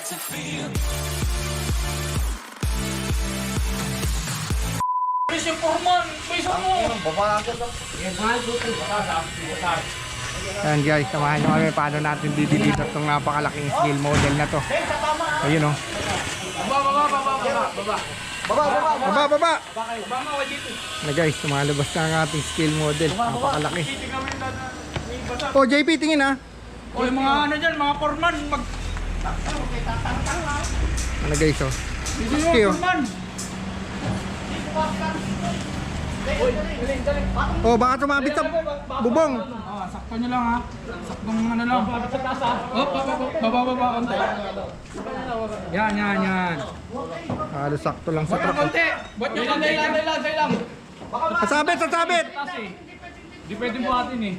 Please yung foreman, please mo. Ayan guys, samahan nyo kami paano natin didiliver itong napakalaking scale model na to. Ayun oh. Baba, baba, baba, baba, baba. Baba, baba! Baba, wala dito. Na guys, lumalabas na ang ating scale model. Napakalaki. Basa. Oh, JP, tingin ha. O yung mga ano dyan, mga foreman, mag... Ano guys oh. Hindi Okay, oh. Oh, baka tumabit sa bubong. Ah, sakto nyo lang ha. Saktong ano lang. Oh, baba, baba, baba, baba, konti. Yan, yan, yan. Halos sakto lang sa Baka truck. konti. Ba't nyo konti? Lang, lang, lang, lang. Sasabit, sasabit! Taas eh. Di pwede buhatin eh.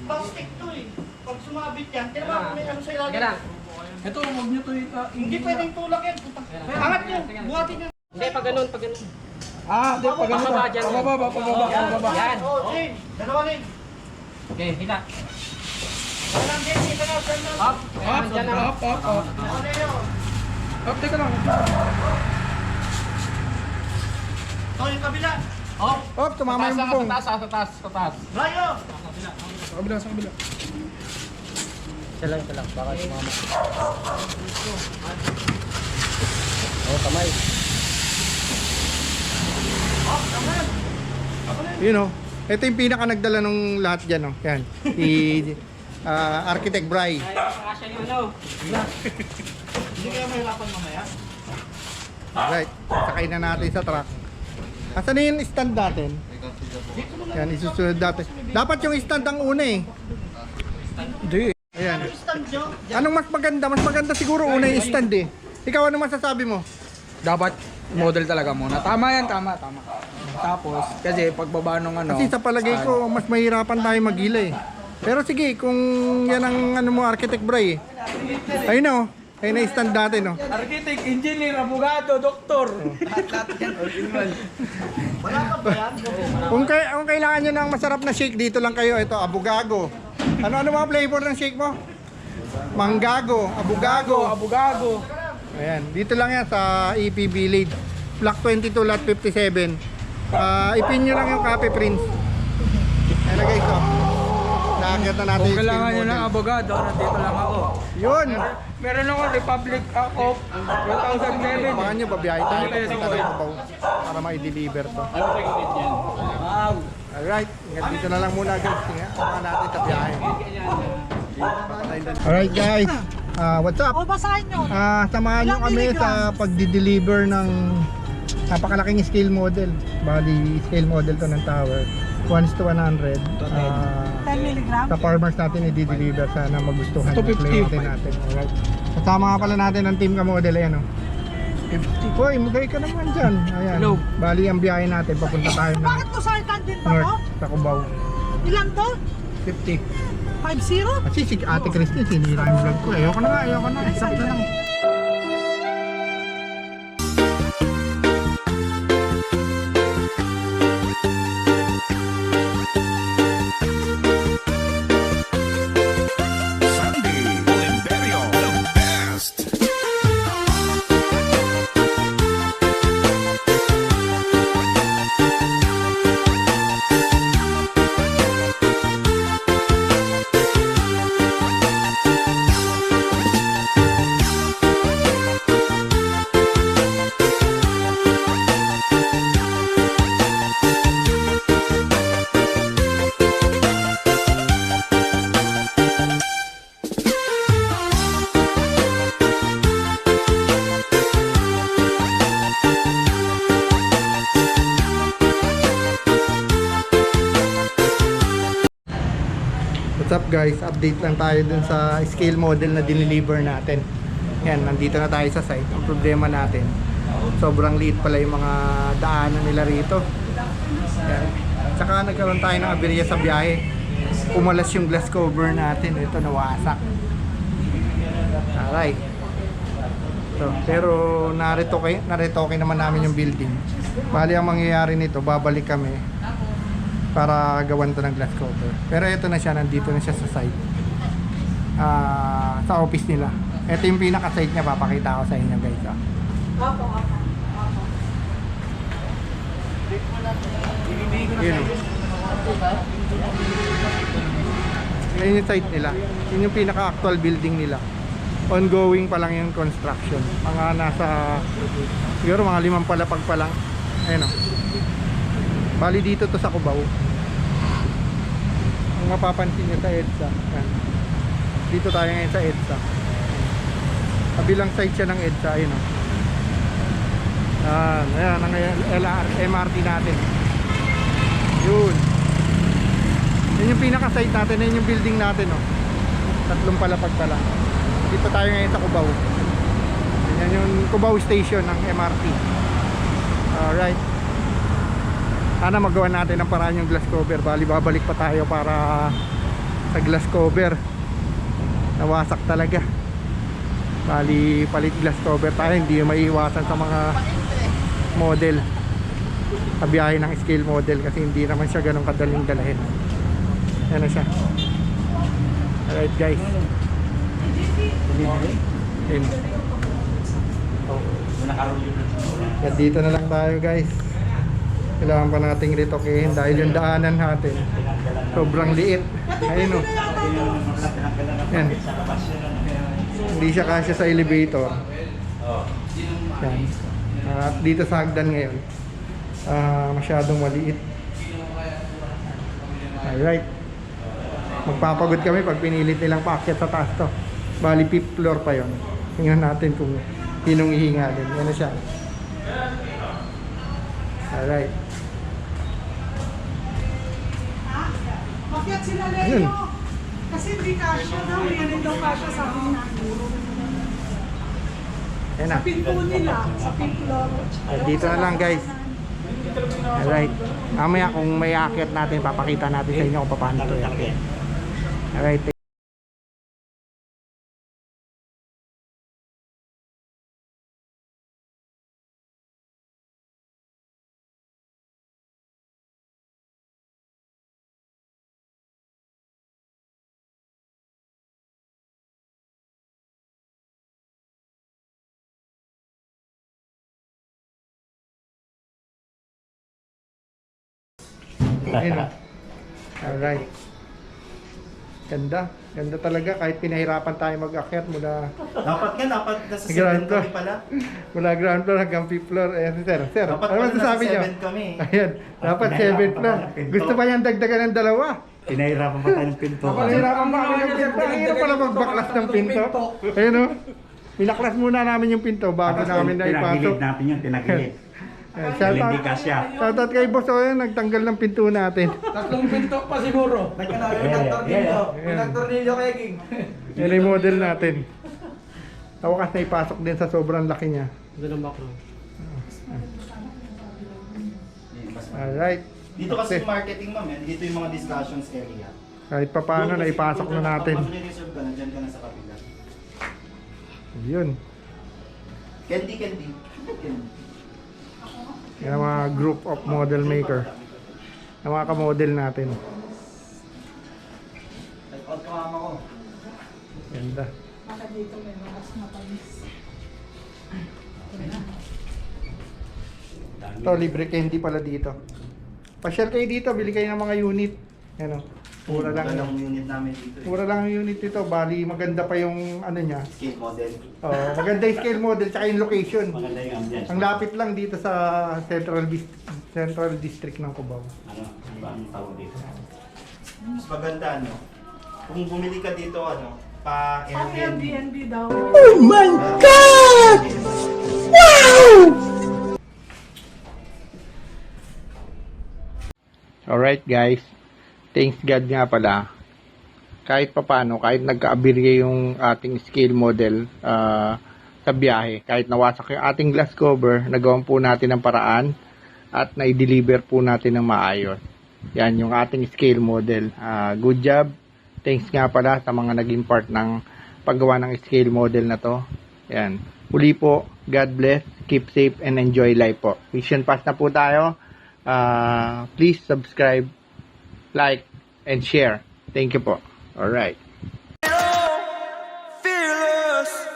Plastic to eh. Pag sumabit yan, tira mo may ano sa ilalim. Ito, huwag nyo to ita. Hindi pwedeng tulak yan. Angat nyo, buhatin nyo. Ah, di pa ganito. Pababa, pababa, pababa. Yan. Oh, Jane, dalawa rin. Okay, hila. Na, na. Up, up, up, up, up. Up, teka lang. Ito yung kabila. Up. Oh, tumama yung bubong. Sa taas, sa taas, sa taas. Layo. Sa kabila, sa kabila. Yun oh. Ito yung pinaka nagdala nung lahat dyan oh. Yan. Si ah, Architect Bry. Hindi kaya mahirapan mamaya. Right. Sakay na natin sa truck. Asan na yung stand natin? Yan, isusunod natin. Dapat yung stand ang una eh. Hindi. Ayan. Anong mas maganda? Mas maganda siguro una yung stand eh. Ikaw ano masasabi mo? Dapat model talaga muna. Tama yan, tama, tama. Tapos, kasi pagbaba nung ano, Kasi sa palagay ko, mas mahirapan tayo magila eh. Pero sige, kung yan ang ano mo, Architect Bry eh. Ayun na oh. Ayun na yung stand natin oh. architect, engineer, abogado, doktor. Wala ka ba yan? Kung, kay, kung kailangan nyo ng masarap na shake, dito lang kayo. Ito, abugago. Ano-ano mga flavor ng shake mo? Manggago, abugago. abogado. Ayan, dito lang yan sa EP Village. Block 22, lot 57. Ah, ipin nyo lang yung copy prints. Ayan na guys, oh. Nakakit na natin Kung yung kailangan nyo ng abogado, nandito lang ako. Yun! Meron ako Republic of 2007. Baka nyo, babiyahe tayo papunta Cubao para ma-deliver to. Wow. Alright, hanggang dito na lang muna guys. Tingnan, natin sa biyahe. Alright guys, Ah, what's up? O, basahin nyo. Ah, samahan nyo Ilang kami sa milligrams? pagdi-deliver ng napakalaking scale model. Bali, scale model to ng tower. 1 is to 100. Ah, 10 milligrams. sa farmers natin i-deliver sana magustuhan ng 250. cliente natin. Alright. Kasama nga pala natin ang team ka model ayan oh. 50. Hoy, mugay ka naman dyan. Ayan. Hello. Bali ang biyahe natin papunta tayo ng Bakit to sa din pa to? north sa Cubao. Ilan to? 50. 5-0? Kasi si Ate Christine sinira yung vlog ko. Ayoko na nga, ayoko na. Stop na lang. Guys? Update lang tayo dun sa scale model na dineliver natin. Yan, nandito na tayo sa site. Ang problema natin, sobrang liit pala yung mga daanan nila rito. Yan. Tsaka nagkaroon tayo ng aberya sa biyahe. Umalas yung glass cover natin. Ito nawasak. Aray. So, pero naritoke, naritoke naman namin yung building. Bali ang mangyayari nito, babalik kami para gawan to ng glass cover. Pero ito na siya, nandito na siya sa site. Ah, sa office nila. Ito yung pinaka-site niya, papakita ko sa inyo guys. ah. Opo, opo. Yun o. Yan yung site nila. Yun yung pinaka-actual building nila. Ongoing pa lang yung construction. Mga nasa, siguro mga limang palapag pa lang. Ayun o. Bali dito to sa Cubao. Kung mapapansin nyo sa EDSA. Yan. Dito tayo ngayon sa EDSA. Kabilang site siya ng EDSA. Ayun o. Yan. Ayan ang LR, MRT natin. Yun. Yan yung pinaka-site natin, yan yung building natin, oh. Tatlong palapag pa lang. Dito tayo ngayon sa Cubao. Yan yung Cubao Station ng MRT. Alright. Sana magawa natin ang paraan yung glass cover. Bali, babalik pa tayo para sa glass cover. Nawasak talaga. Bali, palit glass cover tayo. Hindi maiiwasan sa mga model sa biyahe ng scale model kasi hindi naman siya ganun kadaling dalahin yan na siya alright guys Yun. Yan, dito na lang tayo guys kailangan pa nating retokehin dahil yung daanan natin sobrang liit. Ayun o yan. Hindi siya kasya sa elevator. Yan. At dito sa hagdan ngayon ah, masyadong maliit. Alright. Magpapagod kami pag pinilit nilang paakyat sa taas to. Bali fifth floor pa yon tingnan natin kung sinong ihingalin yan na siya alright Makiat sila. Leo. Kasi hindi kasya daw. Yan daw kasya sa akin. yan na Sa pinto nila. Sa pinto. Ah, dito na lang guys alright mamaya kung may aakyat natin papakita natin sa inyo kung paano to iakyat alright Ayun o. Alright. Ganda. Ganda talaga kahit pinahirapan tayo mag-akyat mula Dapat nga, dapat nasa Ground 7 floor. kami pala. mula ground floor hanggang fifth floor. Ayan, sir. Sir, Dapat ano pala masasabi nasa niyo? 7 kami. Ayan, dapat seventh floor. Gusto pa yan dagdagan ng dalawa. Pinahirapan pa tayo ng pinto. Pinahirapan pa kami ng pinto. Hirap pala magbaklas ng pinto. Ayun o. Pinaklas muna namin yung pinto bago namin na ipasok. Pinagilid natin yun, pinagilid. Ayan, Dahil hindi kasya. shoutout kay Boss Oyan, nagtanggal ng pinto natin. Tatlong pinto pa siguro. Pinagtornilyo kay King. Yan yung model natin. Tawakas na ipasok din sa sobrang laki niya. Alright. Dito kasi yung marketing ma'am, yan. dito yung mga discussions area. Kahit pa paano Doon na kasi ipasok kung na natin. Pag reserve ka, nandyan ka na sa kapila. Yun. Candy, candy. Candy. Yan ang mga group of model maker. Yung mga ka-model natin. Ka mama ko. Ganda. Baka dito may mga matamis. Ito, libre candy pala dito. Pasyal kayo dito, bili kayo ng mga unit. Yan o. Mura lang Maganda yun. ang unit namin dito. eh. Mura lang ang unit dito. Bali, maganda pa yung ano niya. Scale model. Oh, maganda yung scale model tsaka yung location. Maganda yung ambience. Ang lapit lang dito sa Central Dis- Central District ng Cubao. Ano, ano ba ang tawag dito? Mas maganda, no? Kung bumili ka dito, ano, pa Airbnb. Airbnb daw. Alright guys, thanks God nga pala. Kahit papano, kahit nagka-aberya yung ating scale model ah, sa biyahe, kahit nawasak yung ating glass cover, nagawan po natin ng paraan at na-deliver po natin ng maayos. Yan yung ating scale model. Ah, good job. Thanks nga pala sa mga naging part ng paggawa ng scale model na to. Yan. Uli po, God bless, keep safe and enjoy life po. Mission pass na po tayo. Ah, please subscribe, like, and share. Thank you po. Alright. Fearless.